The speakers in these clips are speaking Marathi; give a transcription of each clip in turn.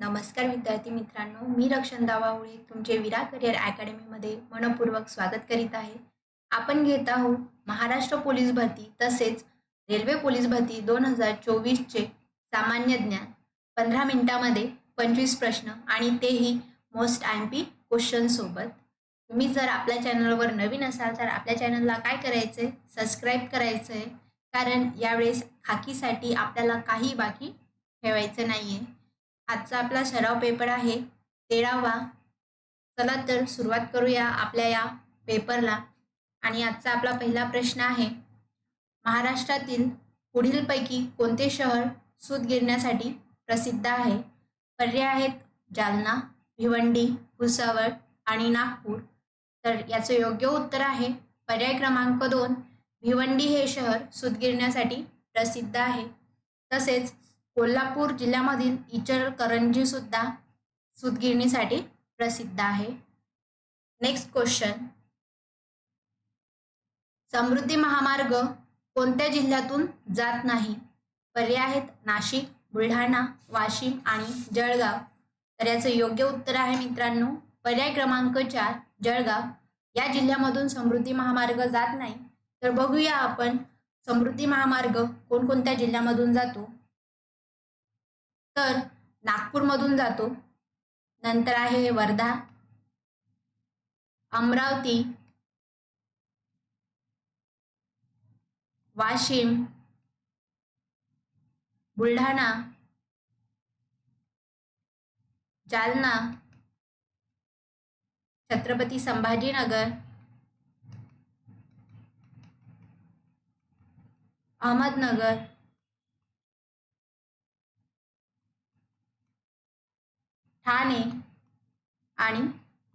नमस्कार विद्यार्थी मित्रांनो मी रक्षण दावावळे तुमचे विरा करिअर अकॅडमीमध्ये मनपूर्वक स्वागत करीत आहे. आपण घेत आहोत महाराष्ट्र पोलीस भरती तसेच रेल्वे पोलीस भरती दोन हजार चोवीसचे सामान्य ज्ञान. पंधरा मिनिटामध्ये पंचवीस प्रश्न आणि तेही most I M P question सोबत. तुम्ही जर आपल्या चॅनलवर नवीन असाल तर आपल्या चॅनलला काय करायचं आहे सबस्क्राईब करायचं आहे कारण यावेळेस खाकीसाठी आपल्याला काही बाकी ठेवायचं नाही आहे आजचा आपला सराव पेपर आहे. तेरावा. चला तर सुरुवात करूया आपल्या या पेपरला. आणि आजचा आपला पहिला प्रश्न आहे. महाराष्ट्रातील पुढीलपैकी कोणते शहर सूत गिरण्यासाठी प्रसिद्ध आहे? पर्याय आहेत जालना भिवंडी भुसावळ आणि नागपूर. तर याचं योग्य उत्तर आहे पर्याय क्रमांक दोन. भिवंडी हे शहर सूत गिरण्यासाठी प्रसिद्ध आहे. तसेच कोल्हापूर जिल्ह्यामधील इचलकरंजी सुद्धा सुतगिरणीसाठी प्रसिद्ध आहे. नेक्स्ट क्वेश्चन समृद्धी महामार्ग कोणत्या जिल्ह्यातून जात नाही? पर्याय आहेत नाशिक बुलढाणा वाशिम आणि जळगाव. तर याचं योग्य उत्तर आहे मित्रांनो पर्याय क्रमांक चार जळगाव. या जिल्ह्यामधून समृद्धी महामार्ग जात नाही. तर बघूया आपण समृद्धी महामार्ग कोणकोणत्या जिल्ह्यामधून जातो? तर नागपूरमधून जातो. नंतर आहे वर्धा. अमरावती. वाशिम. बुलढाणा. जालना. छत्रपती संभाजीनगर. अहमदनगर. ठाणे आणि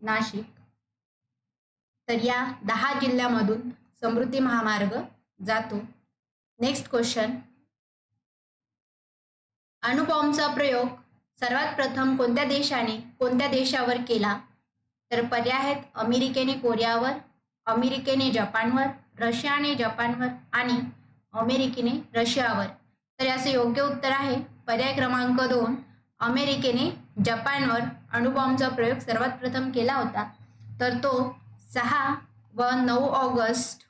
नाशिक. तर या दहा जिल्ह्यामधून समृद्धी महामार्ग जातो. नेक्स्ट क्वेश्चन अणुबॉम्बचा प्रयोग सर्वात प्रथम कोणत्या देशाने कोणत्या देशावर केला? तर पर्याय आहेत अमेरिकेने कोरियावर अमेरिकेने जपानवर रशियाने जपानवर आणि अमेरिकेने रशियावर. तर याचं योग्य उत्तर आहे पर्याय क्रमांक दोन अमेरिकेने जपानवर अणुबॉम्बचा प्रयोग सर्वात प्रथम केला होता. तर तो सहा व नऊ ऑगस्ट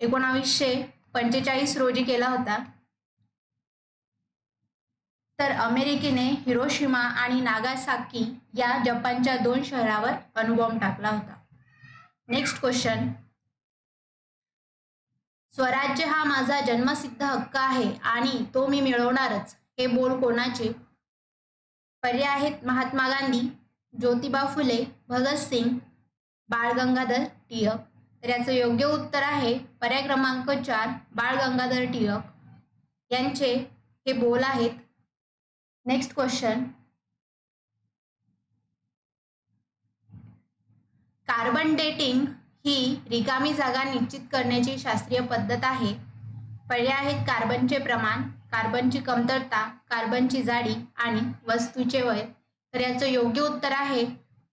एकोणावीसशे पंचेचाळीस रोजी केला होता. तर अमेरिकेने हिरोशिमा आणि नागासाकी या जपानच्या दोन शहरावर अणुबॉम्ब टाकला होता. Next question. स्वराज्य हा माझा जन्मसिद्ध हक्क आहे आणि तो मी मिळवणारच. हे बोल कोणाचे? पर्याय आहेत महात्मा गांधी ज्योतिबा फुले भगतसिंग बाळ गंगाधर टिळक. तर याचं योग्य उत्तर आहे पर्याय क्रमांक चार बाळ गंगाधर टिळक. यांचे हे बोल आहेत. नेक्स्ट क्वेश्चन कार्बन डेटिंग ही रिकामी जागा निश्चित करण्याची शास्त्रीय पद्धत आहे. पर्याय आहेत कार्बनचे प्रमाण कार्बनची कमतरता कार्बनची जाडी आणि वस्तूचे वय. तर याचं योग्य उत्तर आहे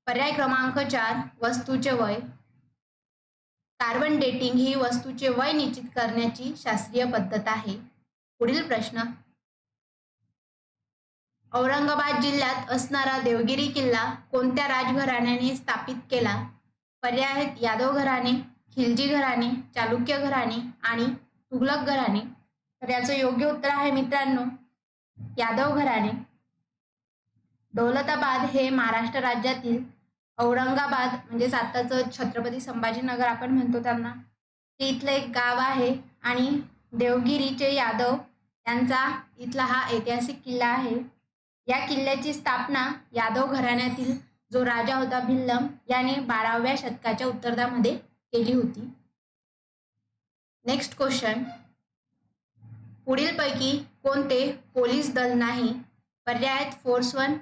पर्याय क्रमांक चार वस्तूचे वय. कार्बन डेटिंग ही वस्तूचे वय निश्चित करण्याची शास्त्रीय पद्धत आहे. पुढील प्रश्न. औरंगाबाद जिल्ह्यात असणारा देवगिरी किल्ला कोणत्या राजघराण्याने स्थापित केला? पर्याय आहेत यादव घराणे खिलजी घराणे चालुक्य घराणे आणि तुगलक घराणे तर याचं योग्य उत्तर आहे मित्रांनो यादव घराणे. दौलताबाद हे महाराष्ट्र राज्यातील औरंगाबाद म्हणजे आताचं छत्रपती संभाजीनगर आपण म्हणतो त्यांना. ते इथलं एक गाव आहे आणि देवगिरीचे यादव यांचा इथला हा ऐतिहासिक किल्ला आहे. या किल्ल्याची स्थापना यादव घराण्यातील जो राजा होता भिल्लम याने बाराव्या शतकाच्या उत्तरार्धामध्ये केली होती. नेक्स्ट क्वेश्चन पुढीलपैकी कोणते पोलीस दल नाही? पर्याय आहेत force one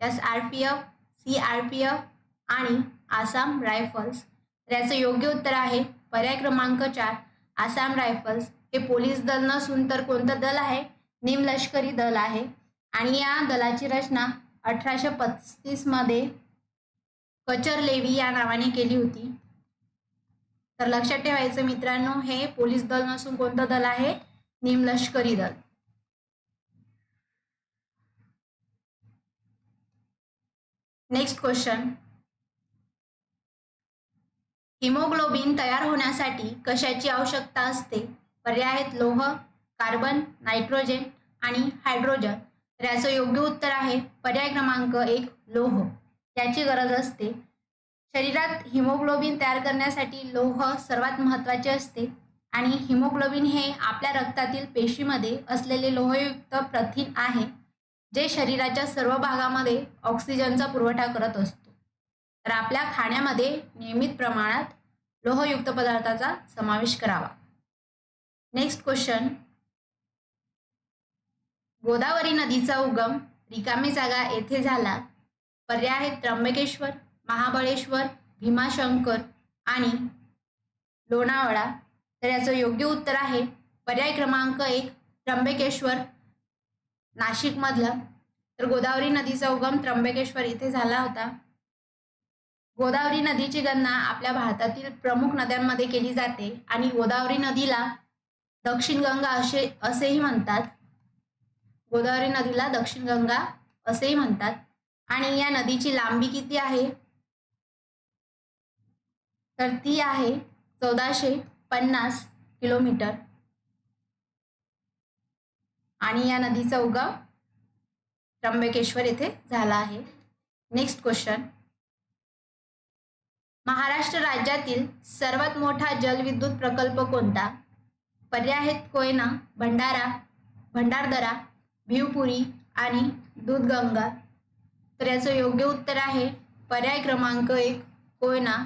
S R P F C R P F आणि आसाम रायफल्स. तर याचं योग्य उत्तर आहे पर्याय क्रमांक चार आसाम रायफल्स. हे पोलीस दल नसून तर कोणतं दल आहे? निमलष्करी दल आहे. आणि या दलाची रचना अठराशे पस्तीसमध्ये कचर लेवी या नावाने केली होती. तर लक्षात ठेवायचं मित्रांनो हे पोलीस दल नसून कोणतं दल आहे? निमलष्करी दल. नेक्स्ट क्वेश्चन हिमोग्लोबिन तयार होण्यासाठी कशाची आवश्यकता असते? पर्याय आहेत लोह कार्बन नायट्रोजन आणि हायड्रोजन. तर याचं योग्य उत्तर आहे पर्याय क्रमांक एक लोह. याची गरज असते. शरीरात हिमोग्लोबिन तयार करण्यासाठी लोह सर्वात महत्त्वाचे असते. आणि हिमोग्लोबिन हे आपल्या रक्तातील पेशीमध्ये असलेले लोहयुक्त प्रथिन आहे जे शरीराच्या सर्व भागामध्ये ऑक्सिजनचा पुरवठा करत असतो. तर आपल्या खाण्यामध्ये नियमित प्रमाणात लोहयुक्त पदार्थाचा समावेश करावा. Next question. गोदावरी नदीचा उगम रिकामी जागा येथे झाला. पर्याय आहेत त्र्यंबकेश्वर. महाबळेश्वर भीमाशंकर आणि लोणावळा. तर याचं योग्य उत्तर आहे पर्याय क्रमांक एक त्र्यंबकेश्वर नाशिकमधलं. तर गोदावरी नदीचा उगम त्र्यंबकेश्वर इथे झाला होता. गोदावरी नदीची गणना आपल्या भारतातील प्रमुख नद्यांमध्ये केली जाते आणि गोदावरी नदीला दक्षिण गंगा असे असेही म्हणतात. गोदावरी नदीला दक्षिण गंगा असेही म्हणतात. आणि या नदीची लांबी किती आहे? तर ती आहे चौदाशे पन्नास किलोमीटर. आणि या नदीचा उगम त्र्यंबकेश्वर येथे झाला आहे. नेक्स्ट क्वेश्चन महाराष्ट्र राज्यातील सर्वात मोठा जलविद्युत प्रकल्प कोणता? पर्याय आहेत कोयना भंडारा भंडारदरा भिवपुरी आणि दूधगंगा. तर याचं योग्य उत्तर आहे पर्याय क्रमांक एक कोयना.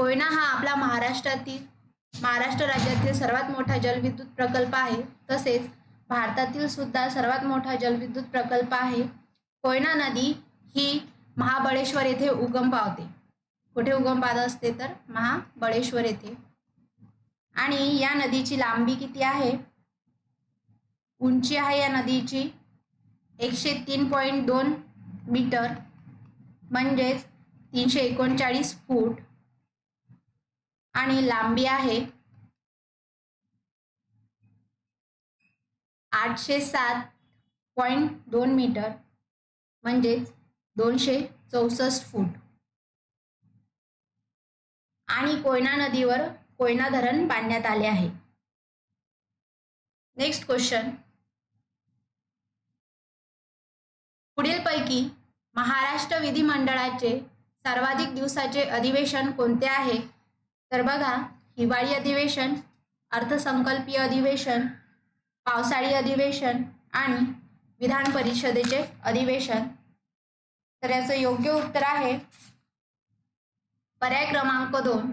कोयना हा आपला महाराष्ट्रातील महाराष्ट्र राज्यातील सर्वात मोठा जलविद्युत प्रकल्प आहे. तसेच भारतातील सुद्धा सर्वात मोठा जलविद्युत प्रकल्प आहे. कोयना नदी ही महाबळेश्वर येथे उगम पावते. कुठे उगम पावत असते तर महाबळेश्वर येथे. आणि या नदीची लांबी किती आहे? उंची आहे या नदीची एकशे तीन पॉईंट दोन मीटर. म्हणजेच तीनशे एकोणचाळीस फूट. आणि लांबी आहे आठशे सात पॉईंट दोन मीटर म्हणजेच दोनशे चौसष्ट फूट. आणि कोयना नदीवर कोयना धरण बांधण्यात आले आहे. नेक्स्ट क्वेश्चन पुढीलपैकी महाराष्ट्र विधिमंडळाचे सर्वाधिक दिवसाचे अधिवेशन कोणते आहे? तर बघा हिवाळी अधिवेशन अर्थसंकल्पीय अधिवेशन पावसाळी अधिवेशन आणि विधान परिषदेचे अधिवेशन. तर याचं योग्य उत्तर आहे पर्याय क्रमांक दोन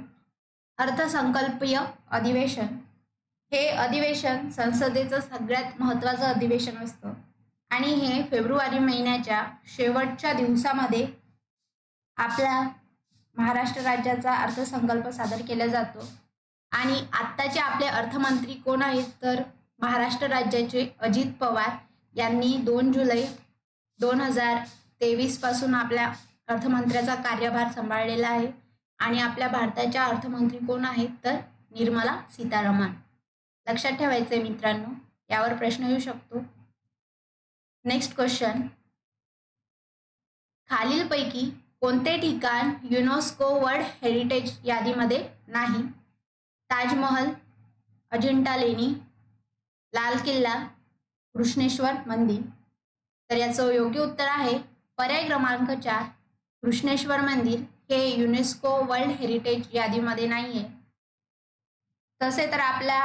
अर्थसंकल्पीय अधिवेशन. हे अधिवेशन संसदेचं सगळ्यात महत्त्वाचं अधिवेशन असतं. आणि हे फेब्रुवारी महिन्याच्या शेवटच्या दिवसामध्ये आपल्या महाराष्ट्र राज्याचा अर्थसंकल्प सादर केला जातो. आणि आत्ताचे आपले अर्थमंत्री कोण आहेत? तर महाराष्ट्र राज्याचे अजित पवार यांनी दोन जुलै दोन हजार तेवीसपासून आपल्या अर्थमंत्र्याचा कार्यभार सांभाळलेला आहे. आणि आपल्या भारताच्या अर्थमंत्री कोण आहेत? तर निर्मला सीतारामन. लक्षात ठेवायचं आहे मित्रांनो यावर प्रश्न येऊ शकतो. नेक्स्ट क्वेश्चन खालीलपैकी कोणते ठिकाण युनेस्को वर्ल्ड हेरिटेज यादीमध्ये नाही? ताजमहल अजिंठा लेणी लाल किल्ला कृष्णेश्वर मंदिर. तर याचं योग्य उत्तर आहे पर्याय क्रमांक चार कृष्णेश्वर मंदिर. हे युनेस्को वर्ल्ड हेरिटेज यादीमध्ये नाही आहे तसे तर आपल्या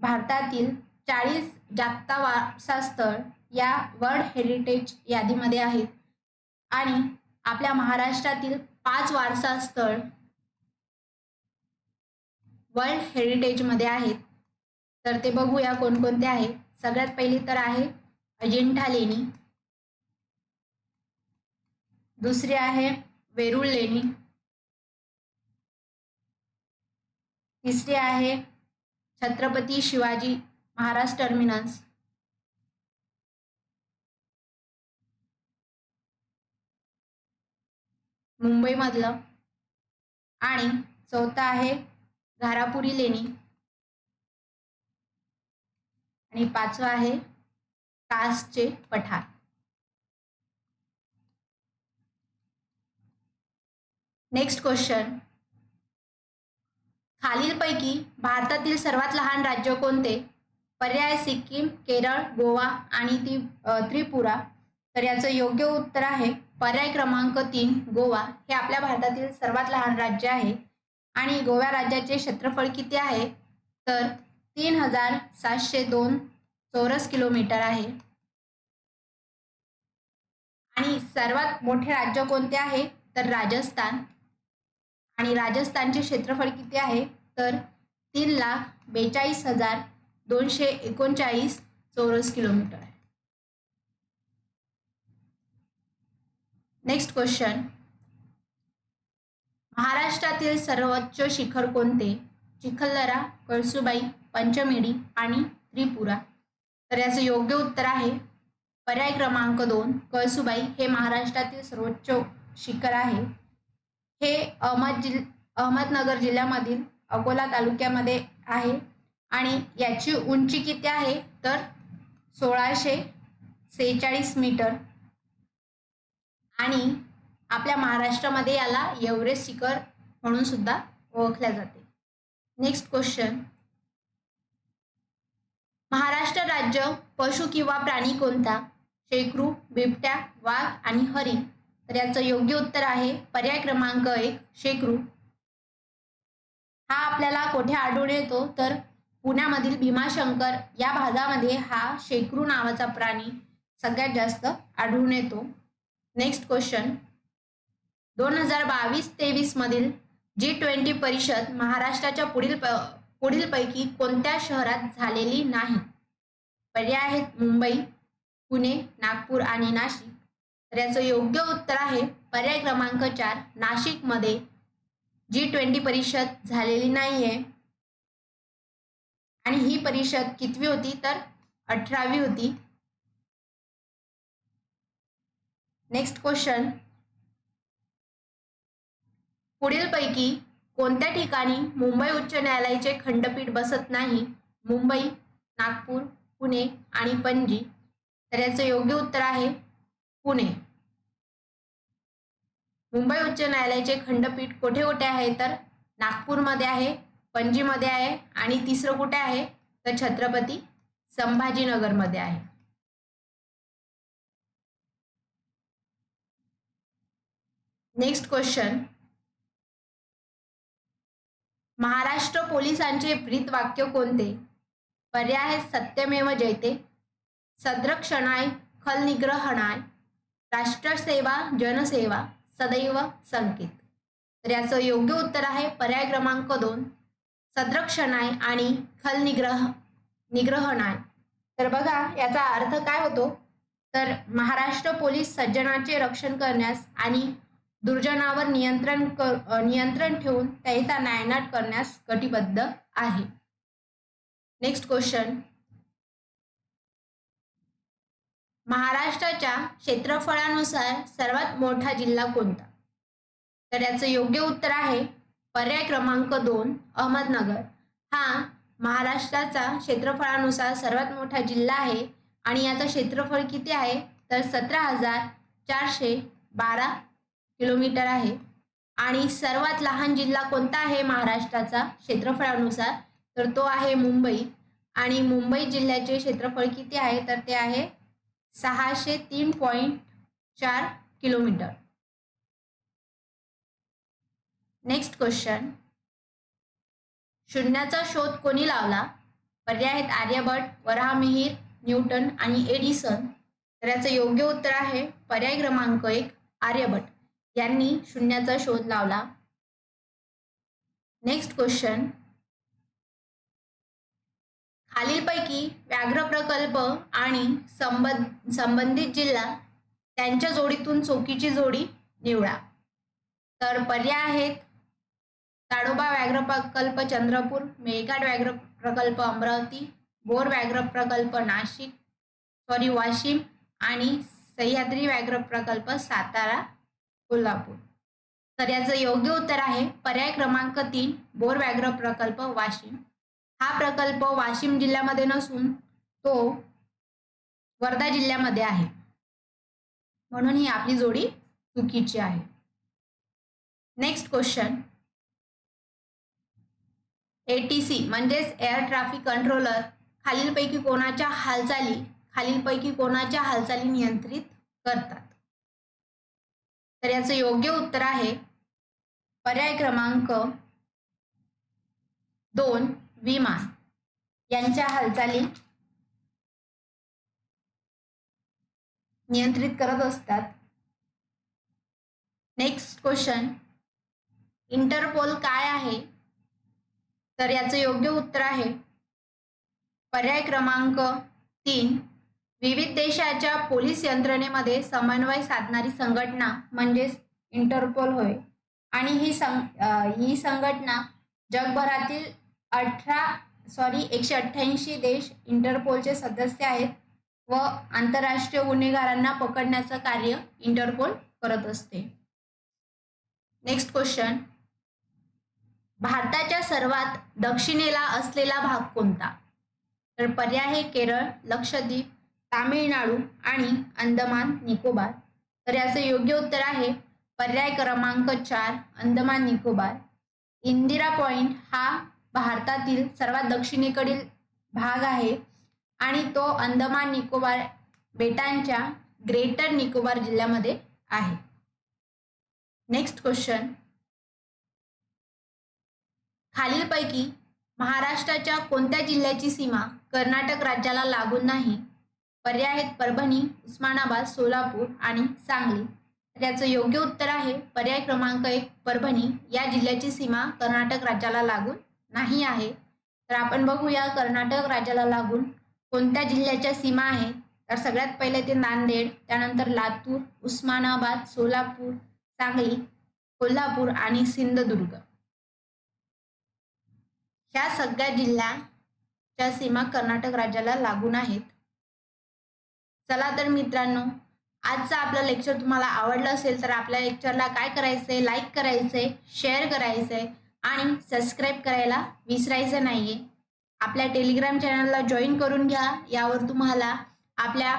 भारतातील चाळीस जागता वारसास्थळ या वर्ल्ड हेरिटेज यादीमध्ये आहेत. आणि आपल्या महाराष्ट्रातील पाच वारसा स्थळ वर्ल्ड हेरिटेजमध्ये आहेत. तर ते बघूया कोणकोणते आहे सगळ्यात पहिली तर आहे अजिंठा लेणी. दुसरी आहे वेरूळ लेणी. तिसरी आहे छत्रपती शिवाजी महाराज टर्मिनस. मुंबईमधलं. आणि चौथा आहे घारापुरी लेणी. आणि पाचवा आहे कासचे पठार. नेक्स्ट क्वेश्चन खालीलपैकी भारतातील सर्वात लहान राज्य कोणते? पर्याय सिक्कीम केरळ गोवा आणि ती त्रिपुरा. तर याचं योग्य उत्तर आहे पर्याय क्रमांक तीन गोवा हे आपल्या भारतातील सर्वात लहान राज्य आहे. आणि गोवा राज्याचे क्षेत्रफळ किती आहे? तर तीन हजार सातशे दोन चौरस किलोमीटर आहे. आणि सर्वात मोठे राज्य कोणते आहे? तर राजस्थान. आणि राजस्थानचे क्षेत्रफळ किती आहे? तर तीन लाख बेचाळीस हजार दोनशे एकोणचाळीस चौरस किलोमीटर आहे नेक्स्ट क्वेश्चन महाराष्ट्रातील सर्वोच्च शिखर कोणते? चिखलदरा कळसुबाई पंचमेडी आणि त्रिपुरा. तर याचं योग्य उत्तर आहे पर्याय क्रमांक दोन कळसुबाई हे महाराष्ट्रातील सर्वोच्च शिखर आहे. हे अहमद जिल अहमदनगर जिल्ह्यामधील अकोला तालुक्यामध्ये आहे आणि याची उंची किती आहे? तर सोळाशे सेहेचाळीस मीटर. आणि आपल्या महाराष्ट्रामध्ये याला एव्हरेस्ट शिखर म्हणून सुद्धा ओळखल्या जाते. नेक्स्ट क्वेश्चन महाराष्ट्र राज्य पशु किंवा प्राणी कोणता? शेकरू बिबट्या वाघ आणि हरिण. तर याचं योग्य उत्तर आहे पर्याय क्रमांक एक शेकरू. हा आपल्याला कोठे आढळून येतो? तर पुण्यामधील भीमाशंकर या भागामध्ये हा शेकरू नावाचा प्राणी सगळ्यात जास्त आढळून येतो. नेक्स्ट क्वेश्चन दोन हजार बावीस तेवीस मधील जी ट्वेंटी परिषद महाराष्ट्राच्या पुढील प पुढीलपैकी कोणत्या शहरात झालेली नाही? पर्याय आहेत मुंबई पुणे नागपूर आणि नाशिक. तर याचं योग्य उत्तर आहे पर्याय क्रमांक चार नाशिकमध्ये जी ट्वेंटी परिषद झालेली नाही आहे आणि ही परिषद कितवी होती? तर अठरावी होती. नेक्स्ट क्वेश्चन पुढीलपैकी कोणत्या ठिकाणी मुंबई उच्च न्यायालयाचे खंडपीठ बसत नाही? मुंबई नागपूर पुणे आणि पणजी. तर याचं योग्य उत्तर आहे पुणे. मुंबई उच्च न्यायालयाचे खंडपीठ कुठे कुठे आहे? तर नागपूरमध्ये आहे पणजीमध्ये आहे आणि तिसरं कुठे आहे? तर छत्रपती संभाजीनगरमध्ये आहे. नेक्स्ट क्वेश्चन महाराष्ट्र पोलिसांचे प्रीत वाक्य कोणते? पर्याय आहे सत्यमेव जयते सद्रक्षणाय खलनिग्रहणाय राष्ट्रसेवा जनसेवा सदैव संकेत. तर याचं योग्य उत्तर आहे पर्याय क्रमांक दोन. सद्रक्षणाय आणि खलनिग्रह निग्रहणाय. तर बघा याचा अर्थ काय होतो? तर महाराष्ट्र पोलीस सज्जनाचे रक्षण करण्यास आणि दुर्जनावर नियंत्रण कर नियंत्रण ठेवून त्याचा नायनाट करण्यास कटिबद्ध आहे. नेक्स्ट क्वेश्चन महाराष्ट्राच्या क्षेत्रफळानुसार सर्वात मोठा जिल्हा कोणता? तर याचं योग्य उत्तर आहे पर्याय क्रमांक दोन अहमदनगर. हा महाराष्ट्राचा क्षेत्रफळानुसार सर्वात मोठा जिल्हा आहे आणि याचं क्षेत्रफळ किती आहे? तर सतरा हजार चारशे बारा किलोमीटर आहे. आणि सर्वात लहान जिल्हा कोणता आहे? महाराष्ट्राचा क्षेत्रफळानुसार तर तो आहे मुंबई. आणि मुंबई जिल्ह्याचे क्षेत्रफळ किती आहे? तर ते आहे सहाशे तीन पॉईंट चार किलोमीटर. Next question. शून्याचा शोध कोणी लावला? पर्याय आहेत आर्यभट वराहमिहीर न्यूटन आणि एडिसन. तर याचं योग्य उत्तर आहे पर्याय क्रमांक एक आर्यभट यांनी शून्याचा शोध लावला. नेक्स्ट क्वेश्चन खालीलपैकी व्याघ्र प्रकल्प आणि संबंध संबंधित जिल्हा त्यांच्या जोडीतून चोकीची जोडी निवडा. तर पर्याय आहेत. ताडोबा व्याघ्र प्रकल्प चंद्रपूर मेळघाट व्याघ्र प्रकल्प अमरावती बोर व्याघ्र प्रकल्प नाशिक सॉरी वाशिम आणि सह्याद्री व्याघ्र प्रकल्प सातारा कोल्हापूर. तर याचं योग्य उत्तर आहे पर्याय क्रमांक तीन बोर व्याघ्र प्रकल्प वाशिम. हा प्रकल्प वाशिम जिल्ह्यामध्ये नसून तो वर्धा जिल्ह्यामध्ये आहे. म्हणून ही आपली जोडी चुकीची आहे. नेक्स्ट क्वेश्चन एटीसी म्हणजेच एअर ट्रॅफिक कंट्रोलर खालीलपैकी कोणाच्या हालचाली खालीलपैकी कोणाच्या हालचाली नियंत्रित करतात? तर याचं योग्य उत्तर आहे. पर्याय क्रमांक दोन विमान यांच्या हालचाली नियंत्रित करत असतात. नेक्स्ट क्वेश्चन इंटरपोल काय आहे? तर याचं योग्य उत्तर आहे. पर्याय क्रमांक तीन विविध देशाच्या पोलीस यंत्रणेमध्ये समन्वय साधणारी संघटना म्हणजेच इंटरपोल होय. आणि ही संग ही संघटना जगभरातील अठरा सॉरी एकशे अठ्ठ्याऐंशी देश इंटरपोलचे सदस्य आहेत व आंतरराष्ट्रीय गुन्हेगारांना पकडण्याचं कार्य इंटरपोल करत असते. नेक्स्ट क्वेश्चन भारताच्या सर्वात दक्षिणेला असलेला भाग कोणता? तर पर्याय हे केरळ लक्षद्वीप तामिळनाडू आणि अंदमान निकोबार. तर याचं योग्य उत्तर आहे पर्याय क्रमांक चार अंदमान निकोबार. इंदिरा पॉइंट हा भारतातील सर्वात दक्षिणेकडील भाग आहे आणि तो अंदमान निकोबार बेटांच्या ग्रेटर निकोबार जिल्ह्यामध्ये आहे. Next question. खालीलपैकी महाराष्ट्राच्या कोणत्या जिल्ह्याची सीमा कर्नाटक राज्याला लागून नाही? पर्याय आहेत परभणी उस्मानाबाद सोलापूर आणि सांगली. त्याचं योग्य उत्तर आहे पर्याय क्रमांक एक परभणी. या जिल्ह्याची सीमा कर्नाटक राज्याला लागून नाही आहे. तर आपण बघूया कर्नाटक राज्याला लागून कोणत्या जिल्ह्याच्या सीमा आहे? तर सगळ्यात पहिले ते नांदेड त्यानंतर लातूर उस्मानाबाद सोलापूर सांगली कोल्हापूर आणि सिंधुदुर्ग. ह्या सगळ्या जिल्ह्याच्या सीमा कर्नाटक राज्याला लागून आहेत. चला तर मित्रांनो आजचं आपलं लेक्चर तुम्हाला आवडलं असेल तर आपल्या लेक्चरला काय करायचंय लाईक करायचंय शेअर करायचंय आणि सबस्क्राईब करायला विसरायचं नाहीये. आपल्या टेलिग्राम चॅनलला जॉईन करून घ्या. यावर तुम्हाला आपल्या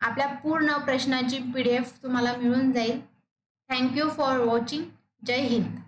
आपल्या पूर्ण प्रश्नाची पी डी एफ तुम्हाला मिळून जाईल. Thank you for watching Jai Hind.